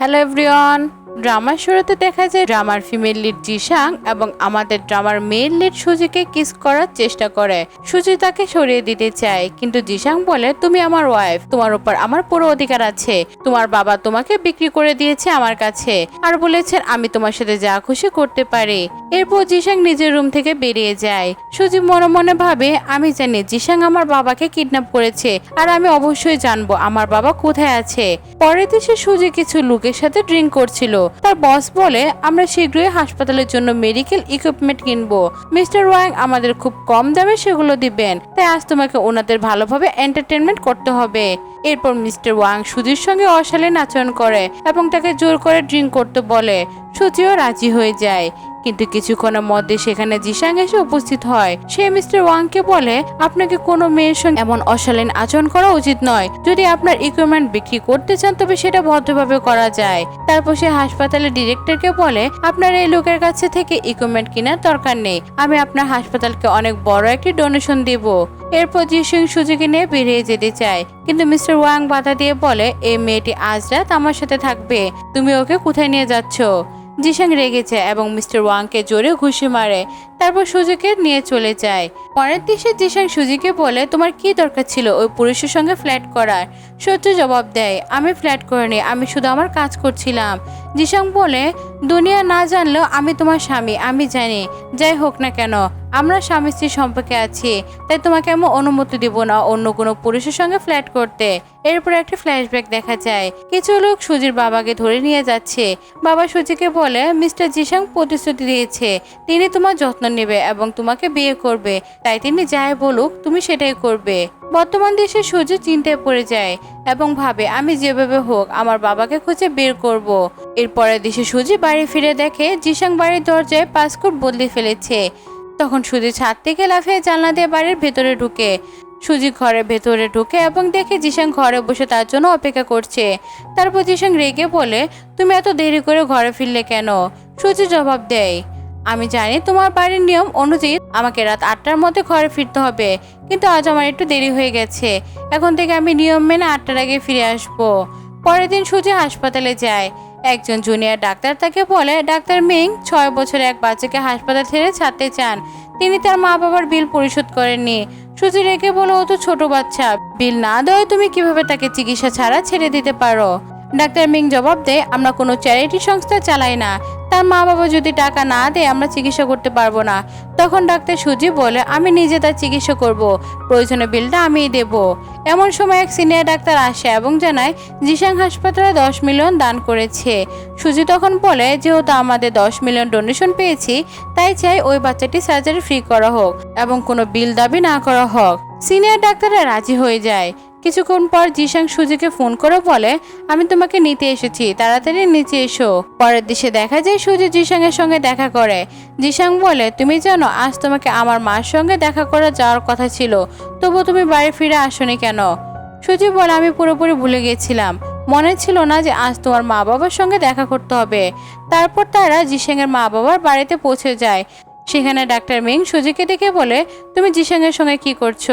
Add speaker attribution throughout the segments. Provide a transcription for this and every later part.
Speaker 1: Hello everyone ড্রামার শুরুতে দেখা যায় ড্রামার ফিমেল লিড জিসাং এবং আমাদের ড্রামার মেল লিড সুজিকে কিস করার চেষ্টা করে। সুজি তাকে সরিয়ে দিতে চায়, কিন্তু জিসাং বলে, তুমি আমার ওয়াইফ তোমার উপর আমার পুরো অধিকার আছে। তোমার বাবা তোমাকে বিক্রি করে দিয়েছে আমার কাছে আর বলেছেন আমি তোমার সাথে যা খুশি করতে পারি। এরপর জিসাং নিজের রুম থেকে বেরিয়ে যায়। সুজি মনে মনে ভাবে, আমি জানি জিসাং আমার বাবাকে কিডন্যাপ করেছে আর আমি অবশ্যই জানব আমার বাবা কোথায় আছে। পরের দেশে সুজি কিছু লোকের সাথে ড্রিঙ্ক করছিল। তার বস বলে, আমরা শীঘ্রই হাসপাতালের জন্য মেডিকেল ইকুইপমেন্ট কিনবো। মিস্টার ওয়াং আমাদের খুব কম দামে সেগুলো দিবেন, তাই আজ তোমাকে ওনাদের ভালোভাবে এন্টারটেনমেন্ট করতে হবে। এরপর মিস্টার ওয়াং সুজির সঙ্গে অশালীন আচরণ করে এবং তাকে জোর করে ড্রিঙ্ক করতে বলে। সুজিও রাজি হয়ে যায়। কিন্তু কিছুক্ষণের মধ্যে সেখানে জিসাং এসে উপস্থিত হয়। সে মিস্টার ওয়াংকে বলে, আপনাকে কোনো মেয়ের সঙ্গে এমন অশালীন আচরণ করা উচিত নয়। যদি আপনার ইকুইপমেন্ট বিক্রি করতে চান, তবে সেটা ভদ্রভাবে করা যায়। তারপর সে হাসপাতালের ডিরেক্টরকে বলে, আপনার এই লোকের কাছে থেকে ইকুইপমেন্ট কেনার দরকার নেই। আমি আপনার হাসপাতালকে অনেক বড় একটি ডোনেশন দিব। এরপর জিসিং সুজিকে নিয়ে বেরিয়ে যেতে চায়। কিন্তু মিস্টার ওয়াং বাধা দিয়ে বলে, এই মেয়েটি আজ রাত আমার সাথে থাকবে। তুমি ওকে কোথায় নিয়ে যাচ্ছ? জিসাং যায় এবং মিস্টার ওয়াংকে জোরে ঘুষি মারে, তারপর সুজুকে নিয়ে চলে যায়। পরের দেশে জিসাং সুজিকে বলে, তোমার কি দরকার ছিল ওই পুরুষের সঙ্গে ফ্ল্যাট করার? সহ্য জবাব দেয়, আমি ফ্ল্যাট করিনি, আমি শুধু আমার কাজ করছিলাম। জিসাং বলে, দুনিয়া না জানলেও আমি তোমার স্বামী, আমি জানি। যাই হোক না কেন, আমরা স্বামী স্ত্রী সম্পর্কে আছি, তাই তোমাকে আমি অনুমতি দিব না অন্য কোনো পুরুষের সঙ্গে ফ্ল্যাট করতে। এরপর একটা ফ্ল্যাশব্যাক দেখা যায়। কিছু লোক সুজির বাবাকে ধরে নিয়ে যাচ্ছে। বাবা সুজিকে বলে, মিস্টার জিসাং প্রতিশ্রুতি দিয়েছে, তিনি তোমার যত্ন নেবে এবং তোমাকে বিয়ে করবে। তাই তিনি যাই বলুক, তুমি সেটাই করবে। বর্তমান দেশে সুজি চিন্তায় পড়ে যায় এবং ভাবে, আমি যেভাবে হোক আমার বাবাকে খুঁজে বের করব। এরপরে দেশে সুজি বাড়ি ফিরে দেখে জিসাং বাড়ির দরজায় পাসপোর্ট বদলে ফেলেছে। তখন সুজি ছাদ থেকে লাফিয়ে জানলা দিয়ে বাড়ির ভেতরে ঢুকে। সুজি ঘরের ভেতরে ঢুকে এবং দেখে জিসাং ঘরে বসে তার জন্য অপেক্ষা করছে। তারপর জিসাং রেগে বলে, তুমি এত দেরি করে ঘরে ফিরলে কেন? সুজি জবাব দেয় আমি জানি তোমার বাড়ির নিয়ম অনুযায়ী আমাকে রাত আটটার মধ্যে ঘরে ফিরতে হবে, কিন্তু আজ আমার একটু দেরি হয়ে গেছে। এখন থেকে আমি নিয়ম মেনে আটটার আগে ফিরে আসব। পরের দিন সুজি হাসপাতালে যায়। একজন জুনিয়র ডাক্তার তাকে বলে, ডাক্তার মিং, ছয় বছরের এক বাচ্চাকে হাসপাতাল ছেড়ে ছাড়তে চান। তিনি তার মা বাবার বিল পরিশোধ করেননি। সুজি রেখে বলো, ও তো ছোট বাচ্চা। বিল না দেওয়ায় তুমি কীভাবে তাকে চিকিৎসা ছাড়া ছেড়ে দিতে পারো? ডাক্তার মিং জবাব দেয়, আমরা কোনো চ্যারিটি সংস্থা চালাই না। তার মা বাবা যদি টাকা না দেয়, আমরা চিকিৎসা করতে পারব না। তখন ডাক্তার সুজি বলে, আমি নিজে তার চিকিৎসা করব। প্রয়োজনে বিলটা আমিই দেব। এমন সময় এক সিনিয়র ডাক্তার আসে এবং জানায় জিসাং হাসপাতালে দশ মিলিয়ন দান করেছে। সুজি তখন বলে, যেহেতু আমাদের দশ মিলিয়ন ডোনেশন পেয়েছি, তাই চাই ওই বাচ্চাটি সার্জারি ফ্রি করা হোক এবং কোনো বিল দাবি না করা হোক। সিনিয়র ডাক্তাররা রাজি হয়ে যায়। কিছুক্ষণ পর জিসাং সুজিকে ফোন করে বলে, আমি তোমাকে নিতে এসেছি, তাড়াতাড়ি নিচে এসো। পরের দিশে দেখা যায় সুজি জিসাং এর সঙ্গে দেখা করে। জিসাং বলে, তুমি জানো, আজ তোমাকে আমার মার সঙ্গে দেখা করে যাওয়ার কথা ছিল, তবু তুমি বাড়ি ফিরে আসনি কেন? সুজি বলে, আমি পুরোপুরি ভুলে গিয়েছিলাম মনে ছিল না যে আজ তোমার মা বাবার সঙ্গে দেখা করতে হবে। তারপর তারা জিসাং এর মা বাবার বাড়িতে পৌঁছে যায়। সেখানে ডাক্তার মিং সুজিকে দেখে বলে, তুমি জিসাং এর সঙ্গে কি করছ?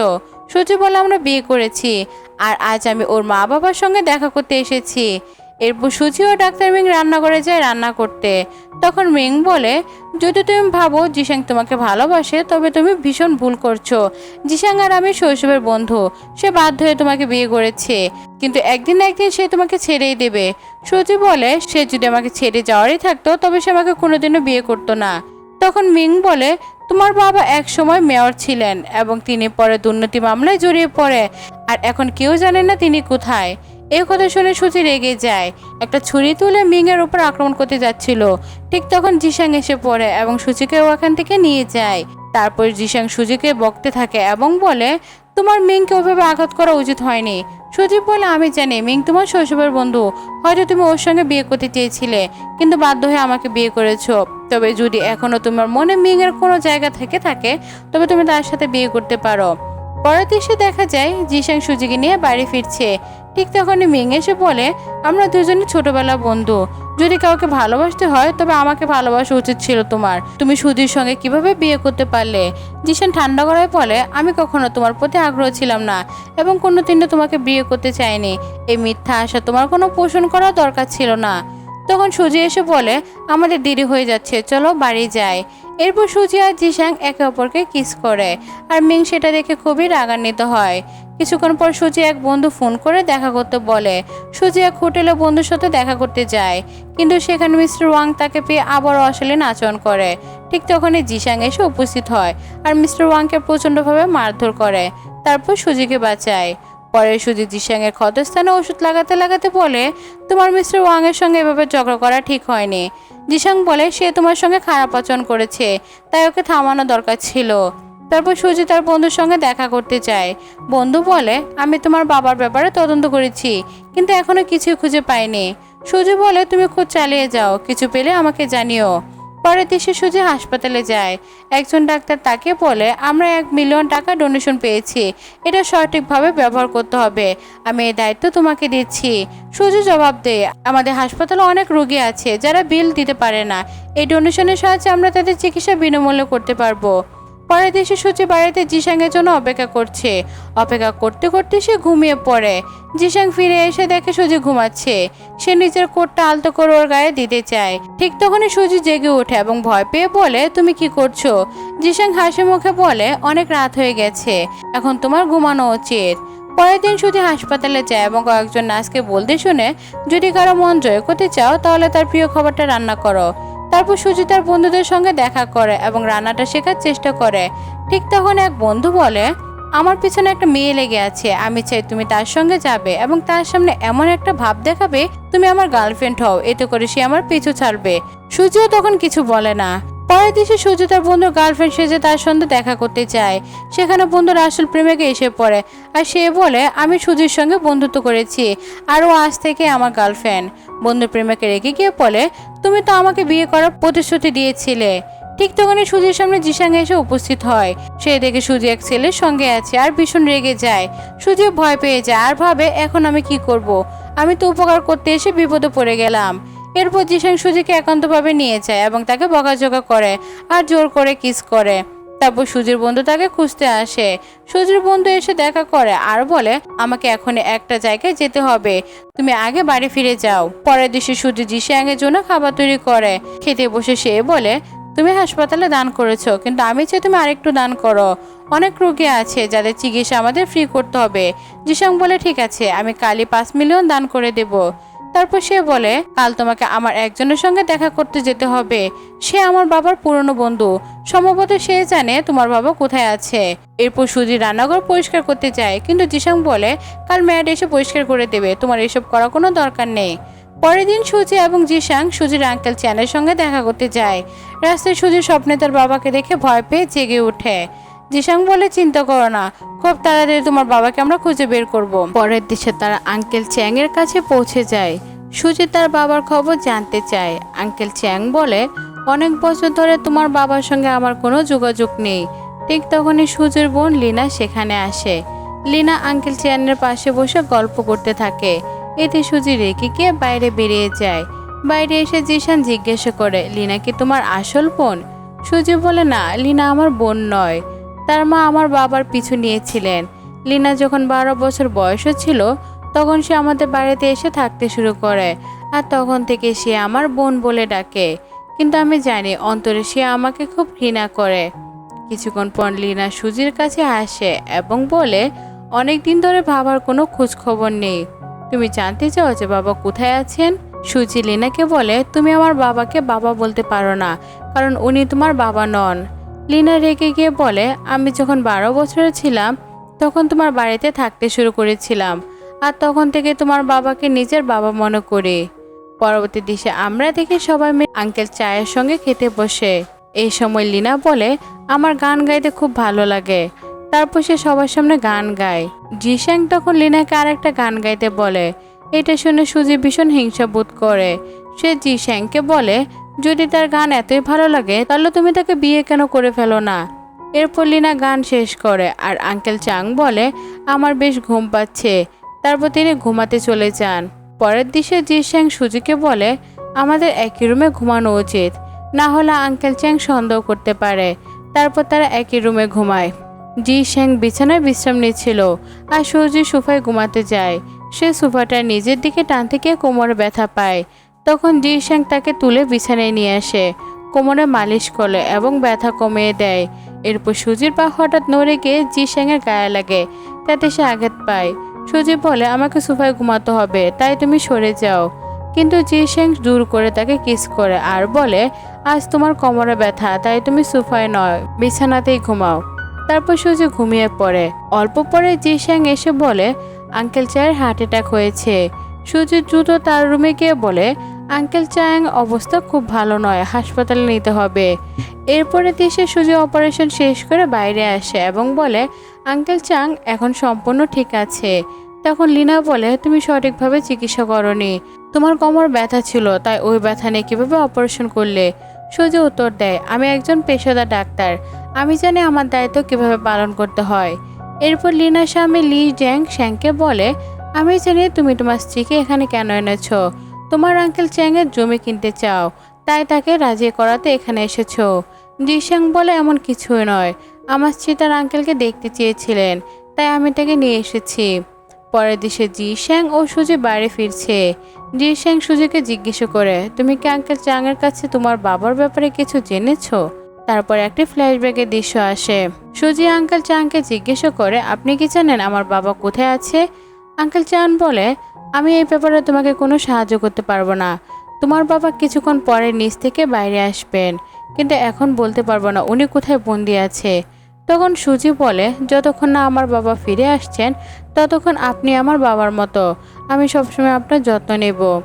Speaker 1: সুজি বলে আমরা বিয়ে করেছি আর আজ আমি ওর মা বাবার সঙ্গে দেখা করতে এসেছি। এরপর সুজি ও ডাক্তার মিং রান্না করে যায় রান্না করতে। তখন মিং বলে, যদি তুমি ভাবো জিসাং তোমাকে ভালোবাসে, তবে তুমি ভীষণ ভুল করছ। জিসাং আর আমি শৈশবের বন্ধু, সে বাধ্য হয়ে তোমাকে বিয়ে করেছে, কিন্তু একদিন একদিন সে তোমাকে ছেড়েই দেবে। সুজি বলে, সে যদি আমাকে ছেড়ে যাওয়ারই থাকতো, তবে সে আমাকে কোনোদিনও বিয়ে করতো না। তখন মিং বলে তোমার বাবা এক সময় মেয়র ছিলেন এবং তিনি পরে দুর্নীতি মামলায় জড়িয়ে পড়ে। আর এখন কেউ জানে না তিনি কোথায়। এই কথা শুনে সুচি রেগে যায়। একটা ছুরি তুলে মিং এর উপর আক্রমণ করতে যাচ্ছিল। ঠিক তখন জিসাং এসে পড়ে এবং সুচিকে ওখান থেকে নিয়ে যায়। তারপর জিসাং সুজিকে বকতে থাকে এবং বলে তোমার মিংকে ওভাবে আঘাত করা উচিত হয়নি। সুজিব বলে, আমি জানি, মিং তোমার শৈশবের বন্ধু। হয়তো তুমি ওর সঙ্গে বিয়ে করতে চেয়েছিলে, কিন্তু বাধ্য হয়ে আমাকে বিয়ে করেছ। তবে যদি এখনও তোমার মনে মিং এর কোনো জায়গা থেকে থাকে, তবে তুমি তার সাথে বিয়ে করতে পারো। পরের দৃশ্যে দেখা যায়, জিসাং সুজিকে নিয়ে বাড়ি ফিরছে। ঠিক তখনই মিং এসে বলে, আমরা দুজনে ছোটবেলা বন্ধু। যদি কাউকে ভালোবাসতে হয়, তবে আমাকে ভালোবাসা উচিত ছিল তোমার। তুমি সুধীর সঙ্গে কীভাবে বিয়ে করতে পারলে? জিশান ঠান্ডা গলায় বলে, আমি কখনো তোমার প্রতি আগ্রহ ছিলাম না এবং কোনো দিনও তোমাকে বিয়ে করতে চাইনি। এই মিথ্যা আশা তোমার কোনো পোষণ করা দরকার ছিল না। তখন সুজি এসে বলে, আমাদের দেরি হয়ে যাচ্ছে, চলো বাড়ি যাই। এরপর সুজি আর জিসাং একে অপরকে কিস করে। আর মিং সেটা দেখে খুবই রাগান্বিত হয়। কিছুক্ষণ পর সুজি এক বন্ধু ফোন করে দেখা করতে বলে সুজি এক হোটেলে বন্ধুর সাথে দেখা করতে যায়। কিন্তু সেখানে মিস্টার ওয়াং তাকে পেয়ে আবার অশালীন আচরণ করে। ঠিক তখনই জিশাং এসে উপস্থিত হয় আর মিস্টার ওয়াংকে প্রচণ্ডভাবে মারধর করে। তারপর সুজিকে বাঁচায়। পরে সুজি জিসাংয়ের ক্ষতস্থানে ওষুধ লাগাতে লাগাতে বলে, তোমার মিস্টার ওয়াংয়ের সঙ্গে এভাবে ঝগড়া করা ঠিক হয়নি। জিসাং বলে, সে তোমার সঙ্গে খারাপ আচরণ করেছে, তাই ওকে থামানো দরকার ছিল। তারপর সুজি তার বন্ধুর সঙ্গে দেখা করতে চায় বন্ধু বলে, আমি তোমার বাবার ব্যাপারে তদন্ত করেছি, কিন্তু এখনও কিছুই খুঁজে পাইনি। সুজি বলে, তুমি খুব চালিয়ে যাও, কিছু পেলে আমাকে জানিও। পরের দেশে সুজি হাসপাতালে যায়। একজন ডাক্তার তাকে বলে, আমরা এক মিলিয়ন টাকা ডোনেশন পেয়েছি। এটা সঠিকভাবে ব্যবহার করতে হবে। আমি এই দায়িত্ব তোমাকে দিচ্ছি। সুজি জবাব দেয় আমাদের হাসপাতালে অনেক রোগী আছে যারা বিল দিতে পারে না। এই ডোনেশনের সাহায্যে আমরা তাদের চিকিৎসা বিনামূল্যে করতে পারব। পরের দেশে সূচি বাড়িতে জিসাংয়ের জন্য অপেক্ষা করছে। অপেক্ষা করতে করতে সে ঘুমিয়ে পড়ে। জিসাং ফিরে এসে দেখে সুজি ঘুমাচ্ছে। সে নিজের কোটটা আলতো করে ওর গায়ে দিতে চায়। ঠিক তখনই সুজি জেগে ওঠে এবং ভয় পেয়ে বলে, তুমি কি করছ? জিসাং হাসি মুখে বলে, অনেক রাত হয়ে গেছে। এখন তোমার ঘুমানো উচিত। পরের দিন সুজি হাসপাতালে যায় এবং কয়েকজন নার্সকে বলতে শুনে, যদি কারও মন জয় করতে চাও, তাহলে তার প্রিয় খাবারটা রান্না করো। তারপর সুজি তার বন্ধুদের সঙ্গে দেখা করে এবং রান্নাটা শেখার চেষ্টা করে। ঠিক তখন এক বন্ধু বলে, আমার পিছনে একটা মেয়ে লেগে আছে, আমি চাই তুমি তার সঙ্গে যাবে এবং তার সামনে এমন একটা ভাব দেখাবে, তুমি আমার গার্লফ্রেন্ড হও, এতে করে সে আমার পিছু ছাড়বে। সুজিও তখন কিছু বলে না। পরের দিকে সুজি তার বন্ধুর গার্লফ্রেন্ড সেজে তার সঙ্গে দেখা করতে চায় সেখানে বন্ধুর আসল প্রেমিকে এসে পড়ে আর সে বলে, আমি সুজির সঙ্গে বন্ধুত্ব করেছি, আর ও আজ থেকে আমার গার্লফ্রেন্ড বন্ধুর প্রেমিকে রেগে গিয়ে বলে, তুমি তো আমাকে বিয়ে করার প্রতিশ্রুতি দিয়েছিলে। ঠিক তখনই সুজির সামনে জিসাং এসে উপস্থিত হয়। সে দেখে সুজি এক ছেলের সঙ্গে আছে আর ভীষণ রেগে যায়। সুজি ভয় পেয়ে যায় আর ভাবে, এখন আমি কি করব। আমি তো উপকার করতে এসে বিপদে পড়ে গেলাম। এরপর জিসাং সুজিকে একান্তভাবে নিয়ে যায় এবং তাকে বকাঝকা করে আর জোর করে কিস করে। তারপর সুজির বন্ধু তাকে খুঁজতে আসে। সুজির বন্ধু এসে দেখা করে আর বলে, আমাকে এখন একটা জায়গায় যেতে হবে। তুমি আগে বাড়ি ফিরে যাও। পরের দিশে সুজি জিসাংয়ের জন্য খাবার তৈরি করে। খেতে বসে সে বলে, তুমি হাসপাতালে দান করেছ, কিন্তু আমি চাই তুমি আরেকটু দান করো। অনেক রোগী আছে যাদের চিকিৎসা আমাদের ফ্রি করতে হবে। জিসাং বলে, ঠিক আছে, আমি কালই পাঁচ মিলিয়ন দান করে দেব। তারপর সে বলে, কাল তোমাকে আমার একজনের সঙ্গে দেখা করতে যেতে হবে। সে আমার বাবার পুরনো বন্ধু। সম্ভবত সে জানে তোমার বাবা কোথায় আছে। এরপর সুজি রান্নাঘর পরিষ্কার করতে যায়। কিন্তু জিসাং বলে, কাল ম্যাড এসে পরিষ্কার করে দেবে। তোমার এসব করা কোনো দরকার নেই। পরের দিন সুজি এবং জিসাং সুজির আঙ্কেল চ্যানের সঙ্গে দেখা করতে যায়। রাস্তায় সুজি স্বপ্নে তার বাবাকে দেখে ভয় পেয়ে জেগে ওঠে। জিসাং বলে, চিন্তা করো না, খুব তাড়াতাড়ি তোমার বাবাকে আমরা খুঁজে বের করব। পরের দিশে তারা আঙ্কেল চ্যাং এর কাছে পৌঁছে যায়। সুজি তার বাবার খবর জানতে চায়। আঙ্কেল চ্যাং বলে, অনেক বছর ধরে তোমার বাবার সঙ্গে আমার কোনো যোগাযোগ নেই। ঠিক তখনই সুজির বোন লিনা সেখানে আসে। লিনা আঙ্কেল চ্যানের পাশে বসে গল্প করতে থাকে। এতে সুজি রেখে গিয়ে বাইরে বেরিয়ে যায়। বাইরে এসে জিশান জিজ্ঞাসা করে, লিনা কি তোমার আসল বোন? সুজি বলে, না, লিনা আমার বোন নয়। তার মা আমার বাবার পিছু নিয়েছিলেন। লিনা যখন বারো বছর বয়সও ছিল, তখন সে আমাদের বাড়িতে এসে থাকতে শুরু করে আর তখন থেকে সে আমার বোন বলে ডাকে। কিন্তু আমি জানি অন্তরে সে আমাকে খুব ঘৃণা করে। কিছুক্ষণ পর লিনা সুজির কাছে আসে এবং বলে অনেক দিন ধরে বাবার কোনো খোঁজ খবর নেই। তুমি জানতে চাও যে বাবা কোথায় আছেন? সুজি লিনাকে বলে, তুমি আমার বাবাকে বাবা বলতে পারো না, কারণ উনি তোমার বাবা নন। লিনা রেগে গিয়ে বলে, আমি যখন বারো বছরের ছিলাম, তখন তোমার বাড়িতে থাকতে শুরু করেছিলাম। আর তখন থেকে তোমার বাবাকে নিজের বাবা মনে করি। পরবর্তী দিশে আমরা দেখি সবাই মিলে আঙ্কেল চায়ের সঙ্গে খেতে বসে। এই সময় লিনা বলে, আমার গান গাইতে খুব ভালো লাগে। তারপর সে সবার সামনে গান গায়। জিশ্যাং তখন লিনাকে আরেকটা গান গাইতে বলে। এটা শুনে সুজি ভীষণ হিংসা বোধ করে। সে জিশ্যাংকে বলে যদি তার গান এতই ভালো লাগে, তাহলে তুমি তাকে বিয়ে কেন করে ফেলো না? এরপর লিনা গান শেষ করে আর আঙ্কেল চাং বলে, আমার বেশ ঘুম পাচ্ছে। তারপর তিনি ঘুমাতে চলে যান। পরের দিশে জিশ্যাং সুজিকে বলে, আমাদের একই রুমে ঘুমানো উচিত। না হলে আঙ্কেল চ্যাং সন্দেহ করতে পারে। তারপর তারা একই রুমে ঘুমায়। জি শ্যাং বিছানায় বিশ্রাম নিচ্ছিল আর সুজি সোফায় ঘুমাতে যায়। সে সোফাটা নিজের দিকে টানতে গিয়ে কোমরে ব্যথা পায়। তখন জি শ্যাং তাকে তুলে বিছানায় নিয়ে আসে। কোমরে মালিশ করে এবং ব্যথা কমিয়ে দেয়। এরপর সুজির পা হঠাৎ নড়ে গিয়ে জি শ্যাংয়ের গায়ে লাগে। তাতে সে আঘাত পায়। সুজি বলে, আমাকে সোফায় ঘুমাতে হবে, তাই তুমি সরে যাও। কিন্তু জি শ্যাং দূর করে তাকে কিস করে আর বলে, আজ তোমার কোমরে ব্যথা, তাই তুমি সোফায় নয়, বিছানাতেই ঘুমাও। তারপর সুজি ঘুমিয়ে পড়ে। অল্প পরে জি শ্যাং এসে বলে, আঙ্কেল, চায়ের হার্ট অ্যাটাক হয়েছে। সুজি দ্রুত তার রুমে গিয়ে বলে, আঙ্কেল চায়াং, অবস্থা খুব ভালো নয়, হাসপাতালে নিতে হবে। এরপরে দেশে সুজি অপারেশন শেষ করে বাইরে আসে এবং বলে, আঙ্কেল চাং এখন সম্পূর্ণ ঠিক আছে। তখন লিনা বলে, তুমি সঠিকভাবে চিকিৎসা করনি। তোমার কোমর ব্যথা ছিল, তাই ওই ব্যথা নিয়ে কীভাবে অপারেশন করলে? সুজি উত্তর দেয়, আমি একজন পেশাদার ডাক্তার। আমি জানি আমার দায়িত্ব কীভাবে পালন করতে হয়। এরপর লিনা স্বামী লি জ্যাং শ্যাংকে বলে আমি জানি তুমি তোমার স্ত্রীকে এখানে কেন এনেছো। তোমার আঙ্কেল চ্যাংয়ের জমি কিনতে চাও, তাই তাকে রাজি করাতে এখানে এসেছ। জিশ্যাং বলে এমন কিছুই নয়। আমার স্ত্রী তার আঙ্কেলকে দেখতে চেয়েছিলেন, তাই আমি তাকে নিয়ে এসেছি। পরের দিশে জি শ্যাং ও সুজি বাইরে ফিরছে। জি শ্যাং সুজিকে জিজ্ঞেস করে, তুমি কি আঙ্কেল চাংয়ের কাছে তোমার বাবার ব্যাপারে কিছু জেনেছো? তারপর একটি ফ্ল্যাশব্যাকের দৃশ্য আসে। সুজি আঙ্কেল চাংকে জিজ্ঞেস করে, আপনি কি জানেন আমার বাবা কোথায় আছে? আঙ্কেল চান বলে, আমি এই ব্যাপারে তোমাকে কোনো সাহায্য করতে পারব না। তোমার বাবা কিছুক্ষণ পরে নিচ থেকে বাইরে আসবেন। কিন্তু এখন বলতে পারব না উনি কোথায় বন্দি আছে। তখন সুজি বলে, যতক্ষণ না আমার বাবা ফিরে আসছেন, ততক্ষণ আপনি আমার বাবার মতো। আমি সবসময় আপনার যত্ন নেব।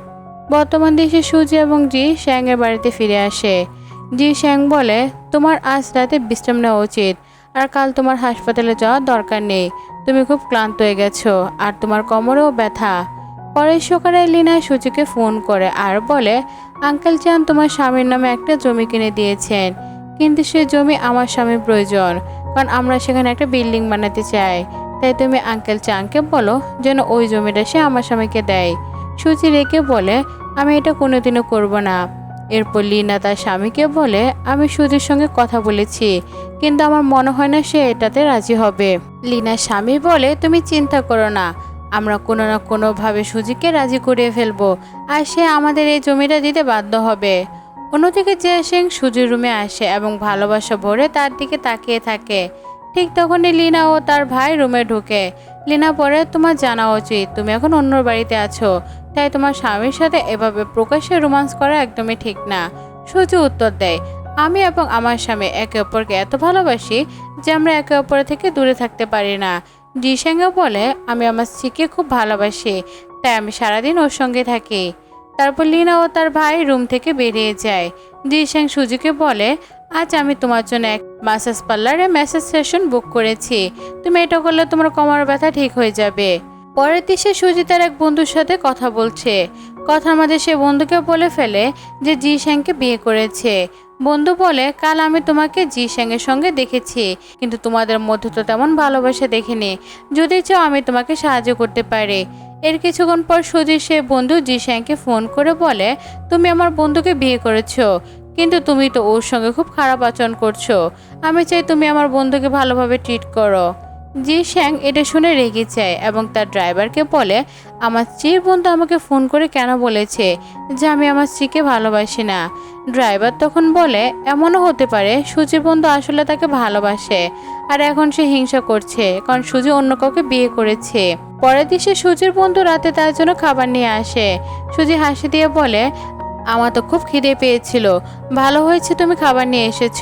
Speaker 1: বর্তমান দেশে সুজি এবং জি শ্যাংয়ের বাড়িতে ফিরে আসে। জি শ্যাং বলে, তোমার আজ রাতে বিশ্রাম নেওয়া উচিত। আর কাল তোমার হাসপাতালে যাওয়ার দরকার নেই। তুমি খুব ক্লান্ত হয়ে গেছো, আর তোমার কোমরেও ব্যথা। পরের সকালে লিনা সুজিকে ফোন করে আর বলে, আঙ্কেল চান তোমার স্বামীর নামে একটা জমি কিনে দিয়েছেন, কিন্তু সে জমি আমার স্বামীর প্রয়োজন, কারণ আমরা সেখানে একটা বিল্ডিং বানাতে চাই। তাই তুমি আঙ্কেল চাংকে বলো যেন ওই জমিটা সে আমার স্বামীকে দেয়। সুজি রেখে বলে, আমি এটা কোনোদিনও করব না। এরপর লিনা তার স্বামীকে বলে, আমি সুজির সঙ্গে কথা বলেছি, কিন্তু আমার মনে হয় না সে এটাতে রাজি হবে। লিনার স্বামী বলে, তুমি চিন্তা করো না, আমরা কোনো না কোনোভাবে সুজিকে রাজি করিয়ে ফেলব, আর সে আমাদের এই জমিটা দিতে বাধ্য হবে। অন্যদিকে জয়া সিং সুজির রুমে আসে এবং ভালোবাসা ভরে তার দিকে তাকিয়ে থাকে। ঠিক তখনই লিনা ও তার ভাই রুমে ঢুকে। লিনা, পরে তোমার জানা উচিত, তুমি এখন অন্য বাড়িতে আছো তাই তোমার স্বামীর সাথে এভাবে প্রকাশ্যে রোমান্স করা একদমই ঠিক না। সুজি উত্তর দেয়, আমি এবং আমার স্বামী একে অপরকে এত ভালোবাসি যে আমরা একে অপর থেকে দূরে থাকতে পারি না। জিসাঙ্গে বলে, আমি আমার স্ত্রীকে খুব ভালোবাসি, তাই আমি সারাদিন ওর সঙ্গে থাকি। তারপর লিনা ও তার ভাই রুম থেকে বেরিয়ে যায়। জিসাং সুজিকে বলে, আজ আমি তোমার জন্য এক মাসাজ পার্লারে ম্যাসেজ সেশন বুক করেছি। তুমি এটা করলে তোমার কোমর ব্যথা ঠিক হয়ে যাবে। পরের দিশে সুজি তার এক বন্ধুর সাথে কথা বলছে। কথার মাঝে সে বন্ধুকে বলে ফেলে যে জি শ্যাংকে বিয়ে করেছে। বন্ধু বলে, কাল আমি তোমাকে জি শ্যাংয়ের সঙ্গে দেখেছি, কিন্তু তোমাদের মধ্যে তো তেমন ভালোবাসা দেখিনি। যদি চাও আমি তোমাকে সাহায্য করতে পারি। এর কিছুক্ষণ পর সুজির সে বন্ধু জি শ্যাংকে ফোন করে বলে, তুমি আমার বন্ধুকে বিয়ে করেছ, কিন্তু তুমি তো ওর সঙ্গে খুব খারাপ আচরণ করছ। আমি চাই তুমি আমার বন্ধুকে ভালোভাবে ট্রিট করো। জি শ্যাং এটা শুনে রেগে যায় এবং তার ড্রাইভারকে বলে, আমার স্ত্রীর বন্ধু আমাকে ফোন করে কেন বলেছে যে আমি আমার স্ত্রীকে ভালোবাসি না? ড্রাইভার তখন বলে, এমনও হতে পারে সুজির বন্ধু আসলে তাকে ভালোবাসে আর এখন সে হিংসা করছে, কারণ সুজি অন্য কাউকে বিয়ে করেছে। পরের দিন সে সুজির বন্ধু রাতে তার জন্য খাবার নিয়ে আসে। সুজি হাসি দিয়ে বলে, আমার তো খুব খিদে পেয়েছিল, ভালো হয়েছে তুমি খাবার নিয়ে এসেছ।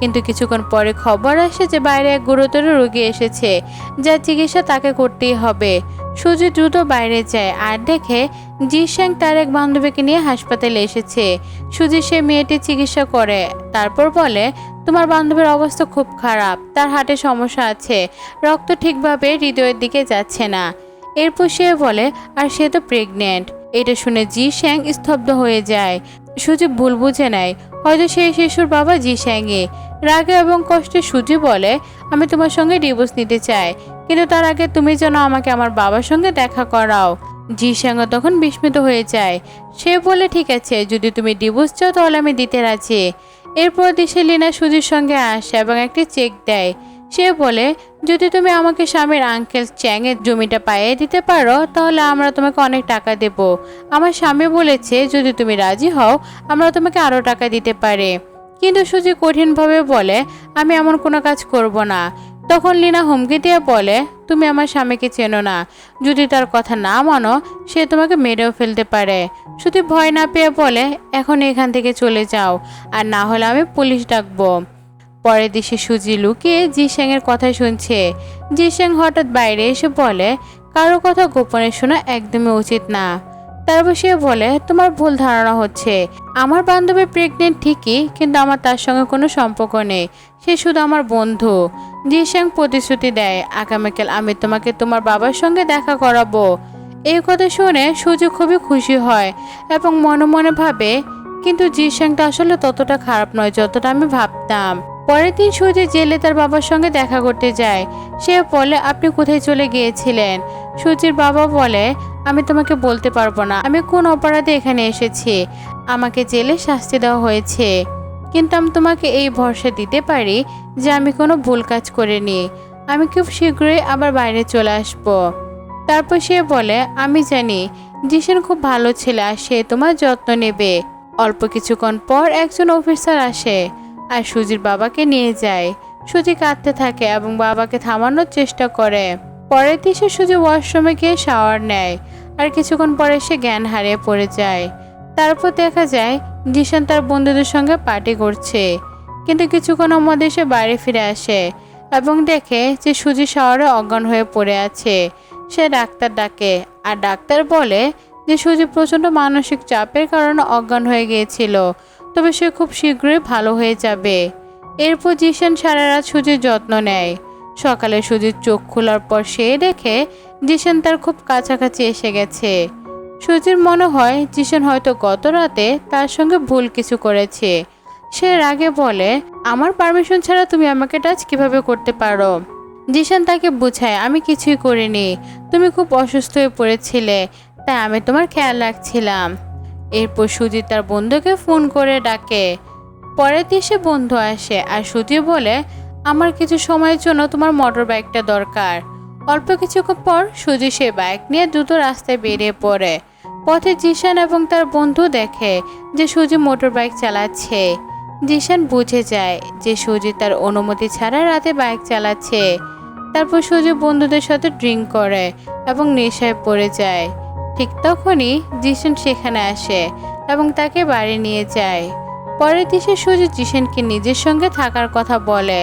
Speaker 1: কিন্তু কিছুক্ষণ পরে খবর আসে যে বাইরে এক গুরুতর রোগী এসেছে যার চিকিৎসা তাকে করতেই হবে। সুজি দ্রুত বাইরে যায় আর দেখে জি শ্যাং তার এক বান্ধবীকে নিয়ে হাসপাতালে এসেছে। সুজি, সে মেয়েটির চিকিৎসা করে। তারপর বলে, তোমার বান্ধবীর অবস্থা খুব খারাপ, তার হার্টে সমস্যা আছে, রক্ত ঠিকভাবে হৃদয়ের দিকে যাচ্ছে না। এরপর সে বলে, আর সে তো প্রেগনেন্ট এটা শুনে জি শ্যাং স্তব্ধ হয়ে যায়। সুজি ভুল বুঝে নেয়। হয়তো সেই শিশুর বাবা জি শ্যাংয়ে রাগে এবং কষ্টে সুজি বলে, আমি তোমার সঙ্গে ডিভোর্স নিতে চাই, কিন্তু তার আগে তুমি যেন আমাকে আমার বাবার সঙ্গে দেখা করাও। জি শ্যাংও তখন বিস্মিত হয়ে যায়। সে বলে, ঠিক আছে, যদি তুমি ডিভোর্স চাও তাহলে আমি দিতে রাজি। এরপর দিশে লিনা সুজির সঙ্গে আসে এবং একটি চেক দেয়। সে বলে, যদি তুমি আমাকে স্বামীর আঙ্কেল চ্যাংয়ের জমিটা পাইয়ে দিতে পারো, তাহলে আমরা তোমাকে অনেক টাকা দেব। আমার স্বামী বলেছে, যদি তুমি রাজি হও, আমরা তোমাকে আরও টাকা দিতে পারি। কিন্তু সুজি কঠিনভাবে বলে, আমি এমন কোনো কাজ করব না। তখন লিনা হুমকি দিয়ে বলে, তুমি আমার স্বামীকে চেনো না। যদি তার কথা না মানো, সে তোমাকে মেরেও ফেলতে পারে। শুধু ভয় না পেয়ে বলে, এখন এখান থেকে চলে যাও, আর না হলে আমি পুলিশ ডাকবো। পরের দিশে সুজি লুকিয়ে জিশ্যাংয়ের কথা শুনছে। জিশ্যাং হঠাৎ বাইরে এসে বলে, কারও কথা গোপনে শোনা একদমই উচিত না। তারপর সে বলে, তোমার ভুল ধারণা হচ্ছে। আমার বান্ধবী প্রেগনেন্ট ঠিকই, কিন্তু আমার তার সঙ্গে কোনো সম্পর্ক নেই। সে শুধু আমার বন্ধু। জিশ্যাং প্রতিশ্রুতি দেয়, আগামীকাল আমি তোমাকে তোমার বাবার সঙ্গে দেখা করাবো। এই কথা শুনে সুজি খুবই খুশি হয় এবং মনে মনে ভাবে, কিন্তু জিশ্যাংটা আসলে ততটা খারাপ নয়, যতটা আমি ভাবতাম। পরের দিন সুজি জেলে তার বাবার সঙ্গে দেখা করতে যায়। সে বলে, আপনি কোথায় চলে গিয়েছিলেন? সুজির বাবা বলে, আমি তোমাকে বলতে পারব না। আমি কোন অপরাধে এখানে এসেছি? আমাকে জেলে শাস্তি দেওয়া হয়েছে। কিন্তু আমি তোমাকে এই ভরসা দিতে পারি যে আমি কোনো ভুল কাজ করিনি। আমি খুব শীঘ্রই আবার বাইরে চলে আসব। তারপর সে বলে, আমি জানি, জিশান খুব ভালো ছেলে আর সে তোমার যত্ন নেবে। অল্প কিছুক্ষণ পর একজন অফিসার আসে। আর সুজির বাবাকে নিয়ে যায়। সুজি কাঁদতে থাকে এবং বাবাকে থামানোর চেষ্টা করে। পরের দিশে সুজি ওয়াশরুমে গিয়ে শাওয়ার নেয় আর কিছুক্ষণ পরে সে জ্ঞান হারিয়ে পড়ে যায়। তারপর দেখা যায়, জিশান তার বন্ধুদের সঙ্গে পার্টি করছে। কিন্তু কিছুক্ষণের মধ্যে সে বাইরে ফিরে আসে এবং দেখে যে সুজি শাওয়ারে অজ্ঞান হয়ে পড়ে আছে। সে ডাক্তার ডাকে আর ডাক্তার বলে যে সুজি প্রচণ্ড মানসিক চাপের কারণে অজ্ঞান হয়ে গিয়েছিল। তবে সে খুব শীঘ্রই ভালো হয়ে যাবে। এরপর জিশান সারা রাত সুজির যত্ন নেয়। সকালে সুজির চোখ খোলার পর সে দেখে জিশান তার খুব কাছাকাছি এসে গেছে। সুজির মনে হয় জিশান হয়তো গত রাতে তার সঙ্গে ভুল কিছু করেছে। সে রাগে বলে, আমার পারমিশন ছাড়া তুমি আমাকে টাচ কীভাবে করতে পারো? জিশান তাকে বুঝায়, আমি কিছুই করিনি। তুমি খুব অসুস্থ হয়ে পড়েছিলে, তাই আমি তোমার খেয়াল রাখছিলাম। এরপর সুজি তার বন্ধুকে ফোন করে ডাকে। পরের দেশে বন্ধু আসে আর সুজি বলে, আমার কিছু সময়ের জন্য তোমার মোটর বাইকটা দরকার। অল্প কিছুক্ষণ পর সুজি সে বাইক নিয়ে দ্রুত রাস্তায় বেরিয়ে পড়ে। পথে জিশান এবং তার বন্ধু দেখে যে সুজি মোটর বাইক চালাচ্ছে। জিশান বুঝে যায় যে সুজি তার অনুমতি ছাড়া রাতে বাইক চালাচ্ছে। তারপর সুজি বন্ধুদের সাথে ড্রিঙ্ক করে এবং নেশায় পড়ে যায়। ঠিক তখনই জিশান সেখানে আসে এবং তাকে বাড়ি নিয়ে যায়। পরের দিশে সুজি জিশানকে নিজের সঙ্গে থাকার কথা বলে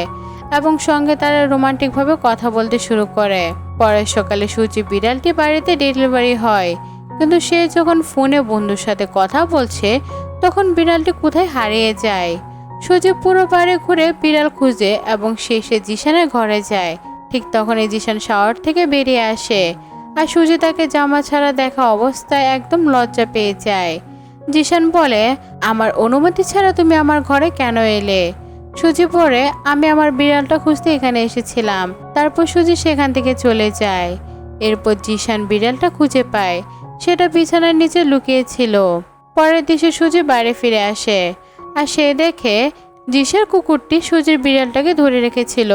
Speaker 1: এবং সঙ্গে তারা রোমান্টিকভাবে কথা বলতে শুরু করে। পরের সকালে সুজি বিড়ালটি বাড়িতে ডেলিভারি হয়, কিন্তু সে যখন ফোনে বন্ধুর সাথে কথা বলছে, তখন বিড়ালটি কোথায় হারিয়ে যায়? সুজি পুরো বাড়ি ঘুরে বিড়াল খুঁজে এবং শেষে জিশানের ঘরে যায়। ঠিক তখনই জিশান শাওয়ার থেকে বেরিয়ে আসে। আর সুজি তাকে জামা ছাড়া দেখা অবস্থায় একদম লজ্জা পেয়ে যায়। জিশান বলে, আমার অনুমতি ছাড়া তুমি আমার ঘরে কেন এলে? সুজি পরে আমি আমার বিড়ালটা খুঁজতে এখানে এসেছিলাম। তারপর সুজি সেখান থেকে চলে যায়। এরপর জিশান বিড়ালটা খুঁজে পায়। সেটা বিছানার নিচে লুকিয়েছিল পরের দিশে সুজি বাইরে ফিরে আসে। আর সে দেখে জিসার কুকুরটি সুজির বিড়ালটাকে ধরে রেখেছিল।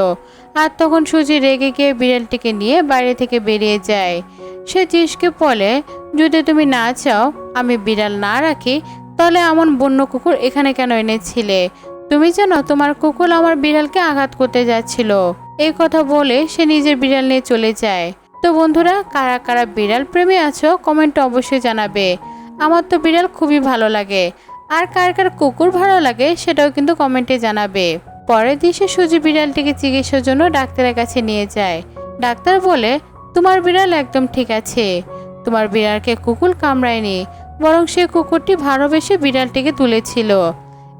Speaker 1: আর তখন সুজি রেগে গিয়ে বিড়ালটিকে নিয়ে বাইরে থেকে বেরিয়ে যায়। সে জিসকে বলে, যদি তুমি না চাও আমি বিড়াল না রাখি, তাহলে এমন বন্য কুকুর এখানে কেন এনেছিলে? তুমি জানো তোমার কুকুর আমার বিড়ালকে আঘাত করতে যাচ্ছিল। এই কথা বলে সে নিজের বিড়াল নিয়ে চলে যায়। তো বন্ধুরা, কারা কারা বিড়াল প্রেমী আছো, কমেন্টে অবশ্যই জানাবে। আমার তো বিড়াল খুবই ভালো লাগে। আর কার কার কুকুর ভালো লাগে সেটাও কিন্তু কমেন্টে জানাবে। পরের দিশে সুজি বিড়ালটিকে চিকিৎসার জন্য ডাক্তারের কাছে নিয়ে যায়। ডাক্তার বলে, তোমার বিড়াল একদম ঠিক আছে। তোমার বিড়ালকে কুকুর কামড়ায়নি, বরং সে কুকুরটি ভালোবেসে বিড়ালটিকে তুলেছিল।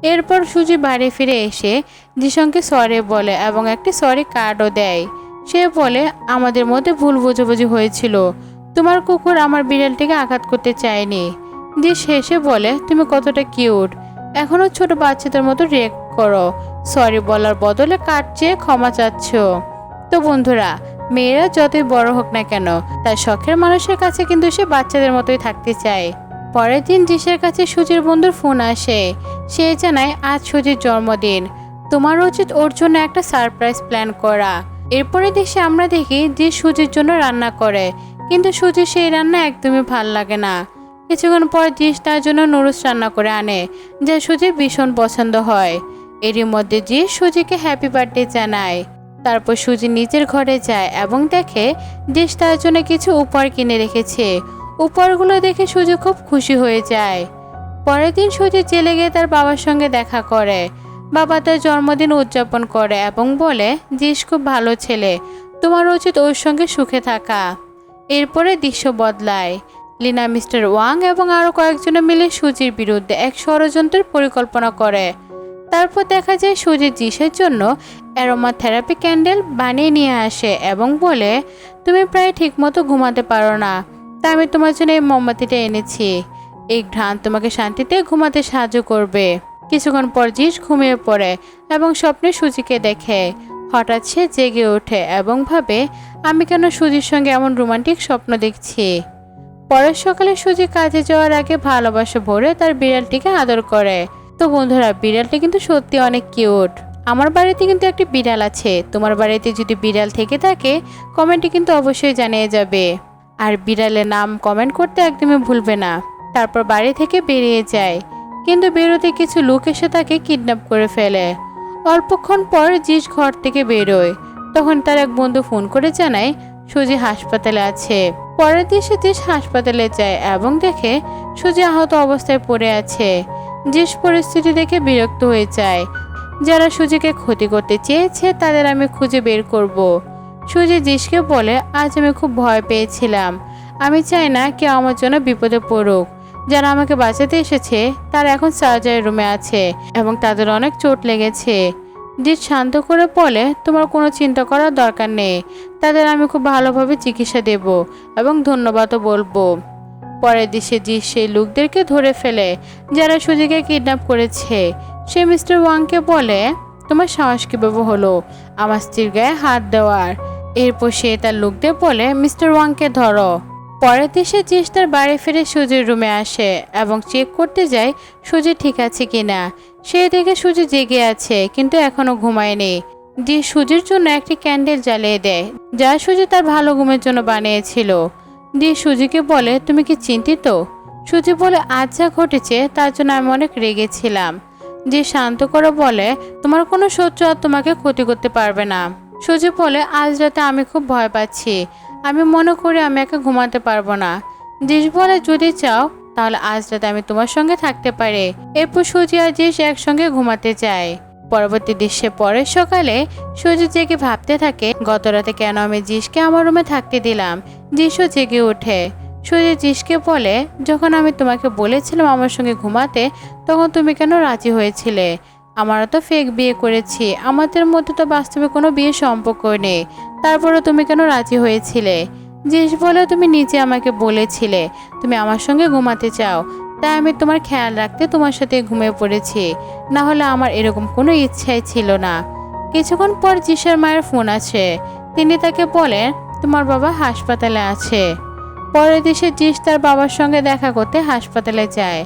Speaker 1: এরপর সুজি বাড়ি ফিরে এসে জিসংকে সরি বলে এবং একটি সরি কার্ডও দেয়। সে বলে, আমাদের মধ্যে ভুল বোঝাবুঝি হয়েছিল। তোমার কুকুর আমার বিড়ালটিকে আঘাত করতে চায়নি। যে শেষে বলে, তুমি কতটা কিউট। এখনও ছোট বাচ্চাদের মতো রেক করো। সরি বলার বদলে কাট চেয়ে ক্ষমা চাচ্ছ? তো বন্ধুরা, মেয়েরা যতই বড় হোক না কেন, তার শখের মানুষের কাছে কিন্তু সে বাচ্চাদের মতোই থাকতে চায়। পরের দিন জিসের কাছে সুজির বন্ধুর ফোন আসে। সে জানায়, আজ সুজির জন্মদিন। তোমার উচিত ওর জন্য একটা সারপ্রাইজ প্ল্যান করা। এরপরে দেশে আমরা দেখি যে সুজির জন্য রান্না করে। কিন্তু সুজির সেই রান্না একদমই ভালো লাগে না। কিছুক্ষণ পর জিস তার জন্য নুরুস রান্না করে আনে, যা সুজির ভীষণ পছন্দ হয়। এরই মধ্যে জিস সুজিকে হ্যাপি বার্থডে জানায়। তারপর সুজি নিজের ঘরে যায় এবং দেখে জিস তার জন্য কিছু উপহার কিনে রেখেছে। উপহারগুলো দেখে সুজি খুব খুশি হয়ে যায়। পরের দিন সুজি জেলে গিয়ে তার বাবার সঙ্গে দেখা করে। বাবা তার জন্মদিন উদযাপন করে এবং বলে, জিস খুব ভালো ছেলে, তোমার উচিত ওর সঙ্গে সুখে থাকা। এরপরে দৃশ্য বদলায়। লিনা, মিস্টার ওয়াং এবং আরও কয়েকজনে মিলে সুজির বিরুদ্ধে এক ষড়যন্ত্রের পরিকল্পনা করে। তারপর দেখা যায় সুজির জিসের জন্য অ্যারোমা থেরাপি ক্যান্ডেল বানিয়ে নিয়ে আসে এবং বলে, তুমি প্রায় ঠিকমতো ঘুমাতে পারো না। তাই আমি তোমার জন্য এই মোমবাতিটা এনেছি। এই ঘ্রাণ তোমাকে শান্তিতে ঘুমাতে সাহায্য করবে। কিছুক্ষণ পর জিস ঘুমিয়ে পড়ে এবং স্বপ্নে সুজিকে দেখে। হঠাৎ সে জেগে ওঠে এবং ভাবে, আমি কেন সুজির সঙ্গে এমন রোমান্টিক স্বপ্ন দেখছি? পরের সকালে সুজি কাজে যাওয়ার আগে ভালোবাসা ভরে তার বিড়ালটিকে আদর করে। তো বন্ধুরা, বিড়ালটি কিন্তু সত্যি অনেক কিউট। আমার বাড়িতে কিন্তু একটি বিড়াল আছে। তোমার বাড়িতে যদি বিড়াল থেকে থাকে, কমেন্টে কিন্তু অবশ্যই জানিয়ে যাবে। আর বিড়ালের নাম কমেন্ট করতে একদমই ভুলবে না। তারপর বাড়ি থেকে বেরিয়ে যায়। কিন্তু বেরোতে কিছু লোক এসে তাকে কিডন্যাপ করে ফেলে। অল্পক্ষণ পর জিস ঘর থেকে বেরোয়। তখন তার এক বন্ধু ফোন করে জানায় সুজি হাসপাতালে আছে। পরের দিন সে জিস হাসপাতালে যায় এবং দেখে সুজি আহত অবস্থায় পড়ে আছে। জিস পরিস্থিতি দেখে বিরক্ত হয়ে যায়। যারা সুজিকে ক্ষতি করতে চেয়েছে, তাদের আমি খুঁজে বের করব। সুজি জিসকে বলে, আজ আমি খুব ভয় পেয়েছিলাম। আমি চাই না কেউ আমার জন্য বিপদে পড়ুক। যারা আমাকে বাঁচাতে এসেছে, তারা এখন সার্জারি রুমে আছে এবং তাদের অনেক চোট লেগেছে। জিৎ শান্ত করে বলে, তোমার কোনো চিন্তা করার দরকার নেই। তাদের আমি খুব ভালোভাবে চিকিৎসা দেব এবং ধন্যবাদও বলব। পরের দিশে জিৎ সেই লোকদেরকে ধরে ফেলে, যারা সুজিকে কিডন্যাপ করেছে। সে মিস্টার ওয়াংকে বলে, তোমার সাহস কীভাবে হলো? আমার স্ত্রীর গায়ে হাত দেওয়ার। এরপর সে তার লোকদের বলে, মিস্টার ওয়াংকে ধরো। পরের দেশে তার বাড়ি ফিরে সুজির রুমে আসে এবং চেক করতে যায়, সুজি ঠিক আছে কিনা? সে দেখে সুজি জেগে আছে, কিন্তু এখনও ঘুমায়নি। দি সুজির জন্য একটি ক্যান্ডেল জ্বালিয়ে দেয়, যা সুজি তার ভালো ঘুমের জন্য বানিয়েছিল। দি সুজিকে বলে, তুমি কি চিন্তিত? সুজি বলে, আজ যা ঘটেছে, তার জন্য আমি অনেক রেগেছিলাম যে শান্ত করে বলে, তোমার কোনো শত্রু আর তোমাকে ক্ষতি করতে পারবে না। সুজি বলে, আজ রাতে আমি খুব ভয় পাচ্ছি। আমি মনে করি আমি একা ঘুমাতে পারব না। জিস বলে যদি চাও, তাহলে আজ রাতে আমি তোমার সঙ্গে থাকতে পারি। এরপর সুজি আর জিস একসঙ্গে ঘুমাতে যায়। পরবর্তী দৃশ্যে পরের সকালে সুজি জেগে ভাবতে থাকে, গত রাতে কেন আমি জিসকে আমার রুমে থাকতে দিলাম? জিসও জেগে ওঠে। সুজি জিসকে বলে, যখন আমি তোমাকে বলেছিলাম আমার সঙ্গে ঘুমাতে, তখন তুমি কেন রাজি হয়েছিলে? আমারও তো ফেক বিয়ে করেছি, আমাদের মধ্যে তো বাস্তবে কোনো বিয়ে সম্পর্ক নেই। তারপরও তুমি কেন রাজি হয়েছিলে? জিস বলে তুমি নিজে আমাকে বলেছিলে, তুমি আমার সঙ্গে ঘুমাতে চাও। তাই আমি তোমার খেয়াল রাখতে তোমার সাথে ঘুমিয়ে পড়েছি। না হলে আমার এরকম কোনো ইচ্ছাই ছিল না। কিছুক্ষণ পর জিসার মায়ের ফোন আছে তিনি তাকে বলেন, তোমার বাবা হাসপাতালে আছে। পরের দেশে জিস তার বাবার সঙ্গে দেখা করতে হাসপাতালে যায়।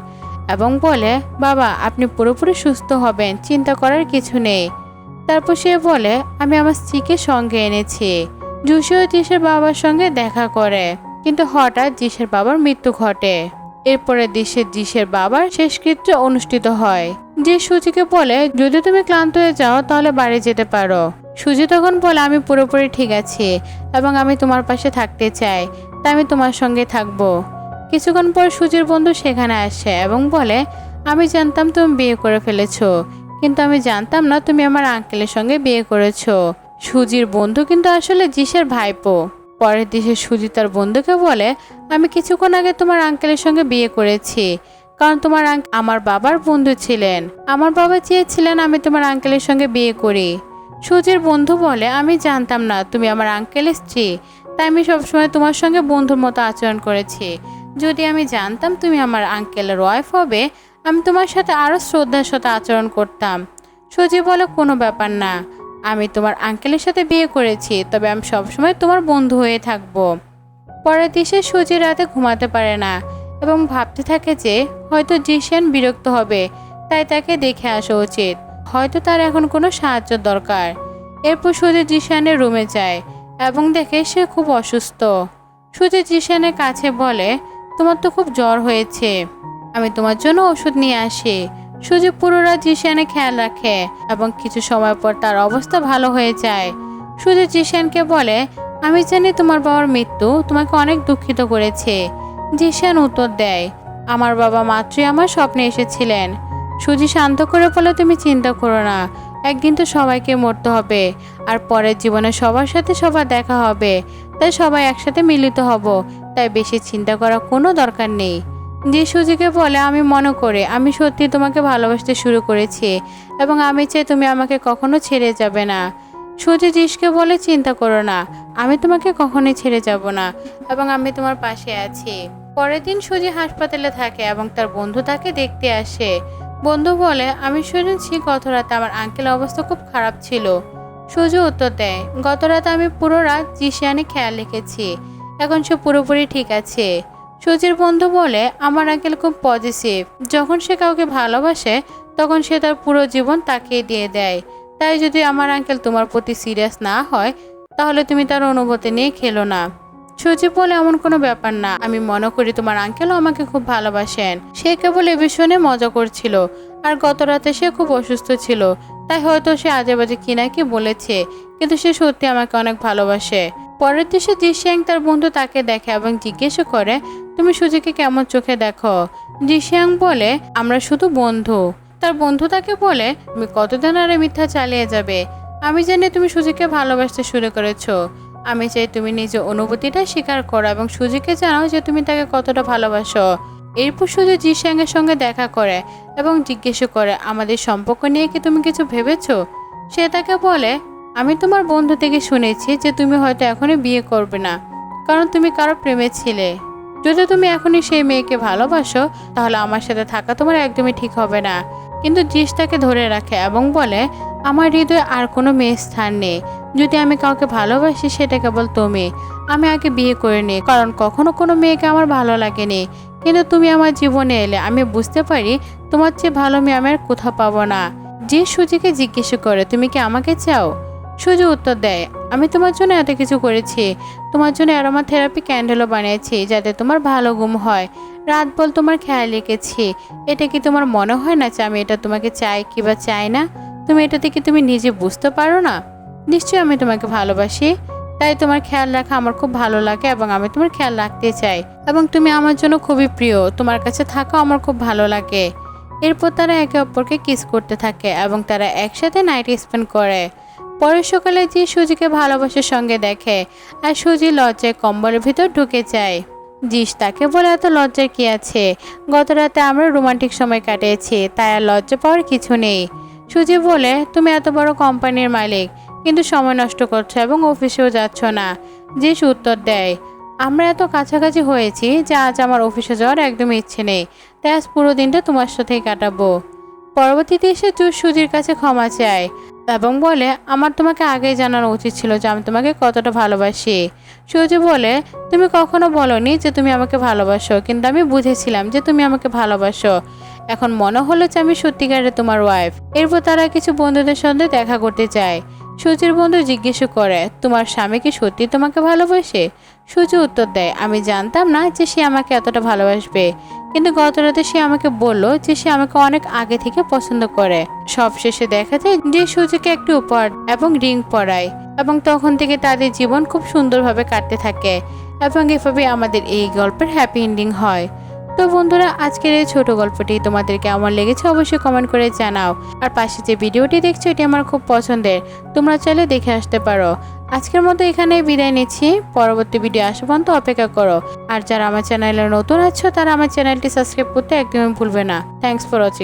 Speaker 1: এবং বলে, বাবা, আপনি পুরোপুরি সুস্থ হবেন, চিন্তা করার কিছু নেই। তারপর সে বলে, আমি আমার স্ত্রীকে সঙ্গে এনেছি। জুসিও জিসের বাবার সঙ্গে দেখা করে। কিন্তু হঠাৎ জিসের বাবার মৃত্যু ঘটে। এরপরে দেশের জিসের বাবার শেষকৃত্য অনুষ্ঠিত হয়। যে সুজিকে বলে, যদি তুমি ক্লান্ত হয়ে যাও, তাহলে বাড়ি যেতে পারো। সুজি তখন বলে, আমি পুরোপুরি ঠিক আছি এবং আমি তোমার পাশে থাকতে চাই। তাই আমি তোমার সঙ্গে থাকব। কিছুক্ষণ পর সুজির বন্ধু সেখানে আসে এবং বলে, আমি জানতাম তুমি বিয়ে করে ফেলেছো, কিন্তু আমি জানতাম না তুমি আমার আঙ্কেলের সঙ্গে বিয়ে করেছ। সুজির বন্ধু কিন্তু আসলে জিসের ভাইপো। পরের দেশে সুজি তার বন্ধুকে বলে, আমি কিছুক্ষণ আগে তোমার আঙ্কেলের সঙ্গে বিয়ে করেছি, কারণ তোমার আমার বাবার বন্ধু ছিলেন। আমার বাবা চেয়েছিলেন আমি তোমার আঙ্কেলের সঙ্গে বিয়ে করি। সুজির বন্ধু বলে, আমি জানতাম না তুমি আমার আঙ্কেলের স্ত্রী, তাই আমি সবসময় তোমার সঙ্গে বন্ধুর মতো আচরণ করেছি। যদি আমি জানতাম তুমি আমার আঙ্কেলের ওয়াইফ হবে, আমি তোমার সাথে আরও শ্রদ্ধার সাথে আচরণ করতাম। সুজি বলে, কোনো ব্যাপার না, আমি তোমার আঙ্কেলের সাথে বিয়ে করেছি, তবে আমি সবসময় তোমার বন্ধু হয়ে থাকব। পরের দিশে সুজি রাতে ঘুমাতে পারে না এবং ভাবতে থাকে যে, হয়তো জিশান বিরক্ত হবে, তাই তাকে দেখে আসা উচিত। হয়তো তার এখন কোনো সাহায্য দরকার। এরপর সুজি জিশানের রুমে যায় এবং দেখে সে খুব অসুস্থ। সুজি জিশানের কাছে বলে তোমার তো খুব জ্বর হয়েছে। আমি তোমার জন্য ওষুধ নিয়ে আসি। সুজি পুরো রাত জিশানে খেয়াল রাখে এবং কিছু সময় পর তার অবস্থা ভালো হয়ে যায়। সুজি জিশানকে বলে, আমি জানি তোমার বাবার মৃত্যু তোমাকে অনেক দুঃখিত করেছে। জিশান উত্তর দেয়, আমার বাবা মাত্রই আমার স্বপ্নে এসেছিলেন। সুজি শান্ত করে বলে, তুমি চিন্তা করো না, একদিন তো সবাইকে মরতে হবে, আর পরের জীবনে সবার সাথে সবার দেখা হবে। তাই সবাই একসাথে মিলিত হব। তাই বেশি চিন্তা করার কোনো দরকার নেই। যে সুজিকে বলে, আমি মনে করে, আমি সত্যি তোমাকে ভালোবাসতে শুরু করেছি এবং আমি চাই তুমি আমাকে কখনো ছেড়ে যাবে না। সুজি জিসকে বলে, চিন্তা করো না, আমি তোমাকে কখনোই ছেড়ে যাব না এবং আমি তোমার পাশে আছি। পরের দিন সুজি হাসপাতালে থাকে এবং তার বন্ধু তাকে দেখতে আসে। বন্ধু বলে, আমি শুনেছি গত রাতে আমার আঙ্কেল অবস্থা খুব খারাপ ছিল। সুজি উত্তর দেয় গত রাতে আমি পুরো রাত জিশিয়ানে খেয়াল রেখেছি। এখন সে পুরোপুরি ঠিক আছে। সুজির বন্ধু বলে, আমার আঙ্কেল খুব পজিটিভ যখন সে কাউকে ভালোবাসে, তখন সে তার পুরো জীবন তাকে দিয়ে দেয়। তাই যদি আমার আঙ্কেল তোমার প্রতি সিরিয়াস না হয়, তাহলে তুমি তার অনুভূতি নিয়ে খেলো না। সুজি বলে, এমন কোনো ব্যাপার না। আমি মনে করি তোমার আঙ্কেলও আমাকে খুব ভালোবাসেন। সে কেবল এ বিষয় মজা করছিল। আর গত রাতে সে খুব অসুস্থ ছিল। তাই হয়তো সে আজে বাজে কি না কি বলেছে, কিন্তু সে সত্যি আমাকে অনেক ভালোবাসে। পরের দেশে জিশিয়াং তার বন্ধু তাকে দেখে এবং জিজ্ঞেস করে, তুমি সুজিকে কেমন চোখে দেখো? জিশিয়াং বলে, আমরা শুধু বন্ধু। তার বন্ধু তাকে বলে, তুমি কতদিন আরে মিথ্যা চালিয়ে যাবে? আমি জানি তুমি সুজিকে ভালোবাসতে শুরু করেছ। আমি চাই তুমি নিজের অনুভূতিটা স্বীকার করো এবং সুজিকে জানাও যে তুমি তাকে কতটা ভালোবাসো। এরপর সুজি জিশিয়াংয়ের সঙ্গে দেখা করে এবং জিজ্ঞেস করে, আমাদের সম্পর্ক নিয়ে কি তুমি কিছু ভেবেছো? সে তাকে বলে, আমি তোমার বন্ধু থেকে শুনেছি যে তুমি হয়তো এখনই বিয়ে করবে না, কারণ তুমি কারও প্রেমে ছিলে। যদি তুমি এখনই সেই মেয়েকে ভালোবাসো, তাহলে আমার সাথে থাকা তোমার একদমই ঠিক হবে না। কিন্তু জিস তাকে ধরে রাখে এবং বলে, আমার হৃদয়ে আর কোনো মেয়ের স্থান নেই। যদি আমি কাউকে ভালোবাসি, সেটা কেবল তুমি। আমি আগে বিয়ে করে নিই, কারণ কখনো কোনো মেয়েকে আমার ভালো লাগেনি। কিন্তু তুমি আমার জীবনে এলে, আমি বুঝতে পারি তোমার চেয়ে ভালো মেয়ে আমি আর কোথাও পাবো না। যে সুজিকে জিজ্ঞেস করে, তুমি কি আমাকে চাও? সুজি উত্তর দেয়, আমি তোমার জন্য এত কিছু করেছি। তোমার জন্য অ্যারোমা থেরাপি ক্যান্ডেলও বানিয়েছি যাতে তোমার ভালো ঘুম হয়। রাত বল তোমার খেয়াল রেখেছি। এটা কি তোমার মনে হয় না যে আমি এটা তোমাকে চাই কিবা চাই না? তুমি এটা থেকে তুমি নিজে বুঝতে পারো না? নিশ্চয়ই আমি তোমাকে ভালোবাসি। তাই তোমার খেয়াল রাখা আমার খুব ভালো লাগে এবং আমি তোমার খেয়াল রাখতে চাই এবং তুমি আমার জন্য খুবই প্রিয়। তোমার কাছে থাকা আমার খুব ভালো লাগে। এরপর তারা একে অপরকে কিস করতে থাকে এবং তারা একসাথে নাইট স্পেন্ড করে। পরের সকালে যে সুজিকে ভালোবাসার সঙ্গে দেখে আর সুজি লজ্জায় কম্বলের ভিতর ঢুকে যায়। জিস তাকে বলে, এত লজ্জার কি আছে? গত রাতে আমরা রোমান্টিক সময় কাটিয়েছি, তাই আর লজ্জা পাওয়ার কিছু নেই। সুজি বলে, তুমি এত বড় কোম্পানির মালিক কিন্তু সময় নষ্ট করছ এবং অফিসেও যাচ্ছ না। জিস উত্তর দেয়, আমরা এত কাছাকাছি হয়েছি যে আজ আমার অফিসে যাওয়ার একদমই ইচ্ছে নেই। তাই আজ পুরো দিনটা তোমার সাথেই কাটাবো। পরবর্তীতে এসে জুস সুজির কাছে ক্ষমা চায় এবং বলে, আমার তোমাকে আগেই জানানো উচিত ছিল যে আমি তোমাকে কতটা ভালোবাসি। সুজি বলে, তুমি কখনো বলনি যে তুমি আমাকে ভালোবাসো, কিন্তু আমি বুঝেছিলাম যে তুমি আমাকে ভালোবাসো। এখন মনে হলো যে আমি সত্যিকারের তোমার ওয়াইফ এরপর তারা কিছু বন্ধুদের সঙ্গে দেখা করতে চায় সুজির বন্ধু জিজ্ঞেস করে, তোমার স্বামী কি সত্যি তোমাকে ভালোবাসে? সুজি উত্তর দেয়, আমি জানতাম না যে সে আমাকে এতটা ভালোবাসবে। কিন্তু গত রাতে সে আমাকে বলল যে সে আমাকে অনেক আগে থেকে পছন্দ করে। সবশেষে দেখা যায় যে সুজিকে একটি উপহার এবং রিং পরায় এবং তখন থেকে তাদের জীবন খুব সুন্দরভাবে কাটতে থাকে এবং এভাবে আমাদের এই গল্পের হ্যাপি এন্ডিং হয়। তো বন্ধুরা, আজকের এই ছোট গল্পটি তোমাদের কেমন লেগেছে অবশ্যই কমেন্ট করে জানাও। আর পাশে যে ভিডিওটি দেখছ, এটি আমার খুব পছন্দের। তোমরা চাইলে দেখে আসতে পারো। আজকের মতো এখানে বিদায় নিচ্ছি। পরবর্তী ভিডিও আসা পর্যন্ত অপেক্ষা করো। আর যারা আমার চ্যানেলে নতুন আছো, তারা আমার চ্যানেলটি সাবস্ক্রাইব করতে একদমই ভুলবে না। Thanks for watching